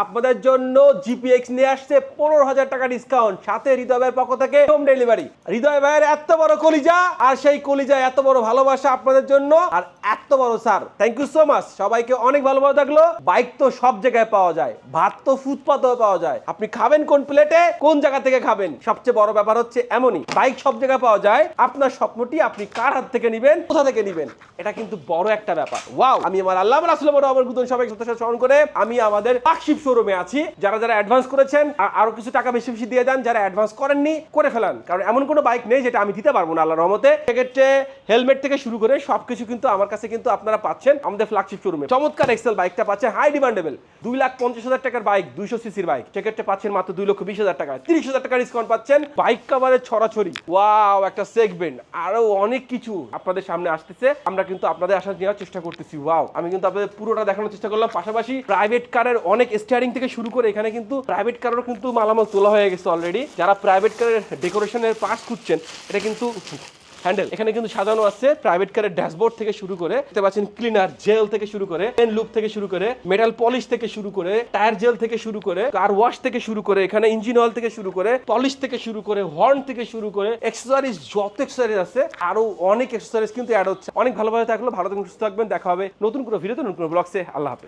আপনাদের জন্য জিপিএক্স নিয়ে আসছে পনেরো হাজার টাকা ডিসকাউন্ট সাথে হৃদয় ভাইয়ের পক্ষ থেকে হোম ডেলিভারি হৃদয় ভাইয়ের এত বড় কলিজা, আর সেই কলিজা এত বড় ভালোবাসা আপনাদের জন্য। আর এত বড় sir thank you so much সবাইকে অনেক ভালোভাবে থাকল। বাইক তো সব জায়গায় পাওয়া যায়, ভাত তো ফুটপাতেও পাওয়া যায়। আপনি খাবেন কোন প্লেটে কোন জায়গা থেকে খাবেন? সবচেয়ে বড় ব্যাপার হচ্ছে এমনই বাইক সব জায়গায় পাওয়া যায়। আপনার স্বপ্নটি আপনি কার হাত থেকে নিবেন, কোথা থেকে নিবেন? এটা কিন্তু বড় একটা ব্যাপার। ওয়াও আমি আমার আল্লাহ রাসুল আমার গুদন সবাই স্মরণ করে, আমি আমাদের ফ্ল্যাগশিপ শোরুমে আছি, যারা যারা অ্যাডভান্স করেছেন আরও কিছু টাকা বেশি বেশি দিয়ে দেন, যারা অ্যাডভান্স করেননি, করে ফেলান। কারণ এমন কোনো বাইক নেই যেটা আমি দিতে পারব না আল্লাহ রহমতে। সেক্ষেত্রে হেলমেট থেকে শুরু করে সবকিছু কিন্তু আমার কাছে কিন্তু আপনারা পাচ্ছেন আমাদের ফ্ল্যাগশিপ শোরুমে চমৎকার এক্সেল বাইকটা পাচ্ছে হাই ডিমান্ডেবল দুই লাখ পঞ্চাশ হাজার টাকার বাইক দুইশো সিসির বাইক সেক্ষেত্রে পাচ্ছেন মাত্র দুই লক্ষ বিশ হাজার টাকা। তিরিশ হাজার টাকা ডিসকাউন্ট পাচ্ছেন। বাইক কাভারের ছড়াছড়ি। ওয়াও একটা সেগমেন্ট আরও অনেক কিছু আপনাদের সামনে আসতেছে। আমরা কিন্তু আপনাদের আসার নেওয়ার চেষ্টা করতেছি। ওয়াও আমি কিন্তু আপনাদের পুরোটা দেখানোর চেষ্টা করলাম। পাশাপাশি প্রাইভেট কারের অনেক স্টিয়ারিং থেকে শুরু করে এখানে কিন্তু প্রাইভেট কারেরও কিন্তু মালামাল তোলা হয়ে গেছে অলরেডি যারা প্রাইভেট কারের ডেকোরেশনের পার্টস খুঁজছেন এটা কিন্তু হ্যান্ডেল এখানে কিন্তু সাজানো আছে প্রাইভেট কারের ড্যাশবোর্ড থেকে শুরু করে দেখতে পাচ্ছেন ক্লিনার জেল থেকে শুরু করে পেন লুপ থেকে শুরু করে মেটাল পলিশ থেকে শুরু করে টায়ার জেল থেকে শুরু করে কার ওয়াশ থেকে শুরু করে এখানে ইঞ্জিন অয়েল থেকে শুরু করে পলিশ থেকে শুরু করে হর্ন থেকে শুরু করে এক্সেসরিজ যত এক্সেসরিজ আছে আরও অনেক এক্সেসরিজ কিন্তু অ্যাড হচ্ছে অনেক ভালোভাবে থাকল ভালো থাকবেন সুস্থ থাকবেন দেখা হবে নতুন কোনো ভিডিওতে নতুন কোনো ব্লগসে আল্লাহ হাফেজ